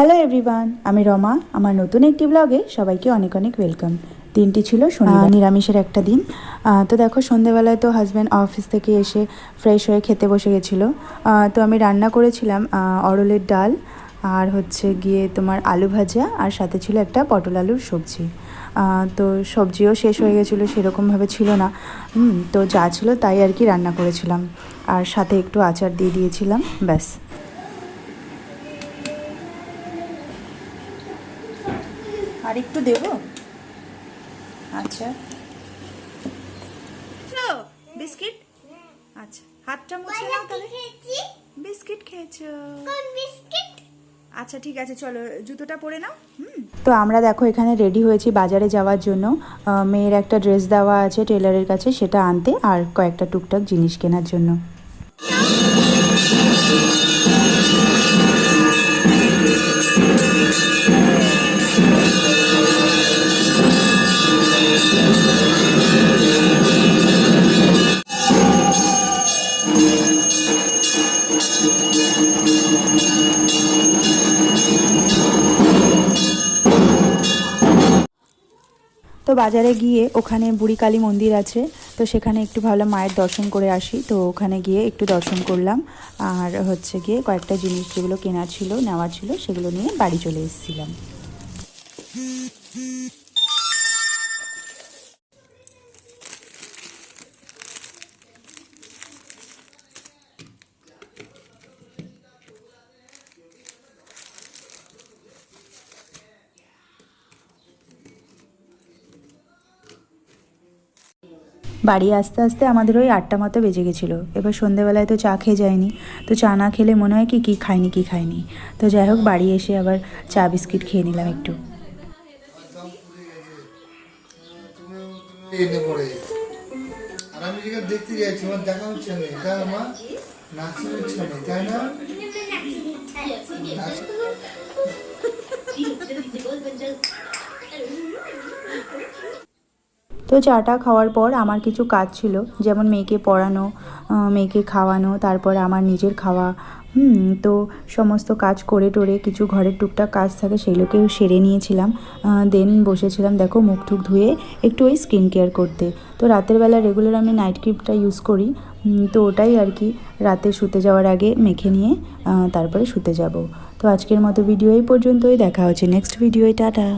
Hello everyone আমি রমা। আমার নতুন একটি ব্লগে সবাইকে অনেক অনেক ওয়েলকাম দিনটি ছিল নিরামিষের একটা দিন। তো দেখো, সন্ধেবেলায় তো হাজব্যান্ড অফিস থেকে এসে ফ্রেশ হয়ে খেতে বসে গেছিল। তো আমি রান্না করেছিলাম অরলের ডাল আর হচ্ছে গিয়ে তোমার আলু ভাজা আর সাথে ছিল একটা পটল আলুর সবজি। তো সবজিও শেষ হয়ে গেছিল, সেরকমভাবে ছিল না। তো যা ছিল তাই আর কি রান্না করেছিলাম। আর সাথে একটু আচার দিয়ে দিয়েছিলাম, ব্যাস। আর একটু দেব? আচ্ছা। বিস্কিট? আচ্ছা হাতটা মুছে নাও তাহলে। বিস্কিট খেয়েছো। কোন বিস্কিট? আচ্ছা ঠিক আছে চলো জুতোটা পরে নাও। তো আমরা দেখো এখানে রেডি হয়েছি বাজারে যাওয়ার জন্য। মেয়ের একটা ড্রেস দেওয়া আছে টেলারের কাছে সেটা আনতে আর কয়েকটা টুকটাক জিনিস কেনার জন্য। তো বাজারে গিয়ে ওখানে বুড়ি কালী মন্দির আছে, তো সেখানে একটু ভাবলাম মায়ের দর্শন করে আসি, তো ওখানে গিয়ে একটু দর্শন করলাম। আর হচ্ছে গিয়ে কয়েকটা জিনিস যেগুলো কেনা ছিল নেওয়া ছিল, সেগুলো নিয়ে বাড়ি চলে এসেছিলাম। বাড়ি আসতে আসতে আমাদের ওই আটটা মতো বেজে গেছিল। এবার সন্ধেবেলায় তো চা খেয়ে যায়নি। তো চা না খেলে মনে হয় কি কী খাইনি কি খাইনি। তো যাই হোক বাড়ি এসে আবার চা বিস্কিট খেয়ে নিলাম একটু। এনে পড়ে আর আমি যেখানে দেখতে যাচ্ছি আমার দেখা হচ্ছে না। এটা আমার তাই না? নাচ- তো চাটা খাওয়ার পর আমার কিছু কাজ ছিল, যেমন মেয়েকে পড়ানো মেয়েকে খাওয়ানো, তারপর আমার নিজের খাওয়া, হুম, তো সমস্ত কাজ করে টোরে কিছু ঘরের টুকটাক কাজ থাকে সেগুলোকেও সেরে নিয়েছিলাম দেন বসেছিলাম দেখো মুখ টুক ধুয়ে একটু ওই স্কিন কেয়ার করতে। তো রাতের বেলা রেগুলার আমি নাইট ক্রিমটা ইউজ করি তো ওটাই আর কি, রাতে শুতে যাওয়ার আগে মেখে নিয়ে তারপরে শুতে যাব। তো আজকের মতো ভিডিও এই পর্যন্তই, দেখা হচ্ছে নেক্সট ভিডিওয় টাটা।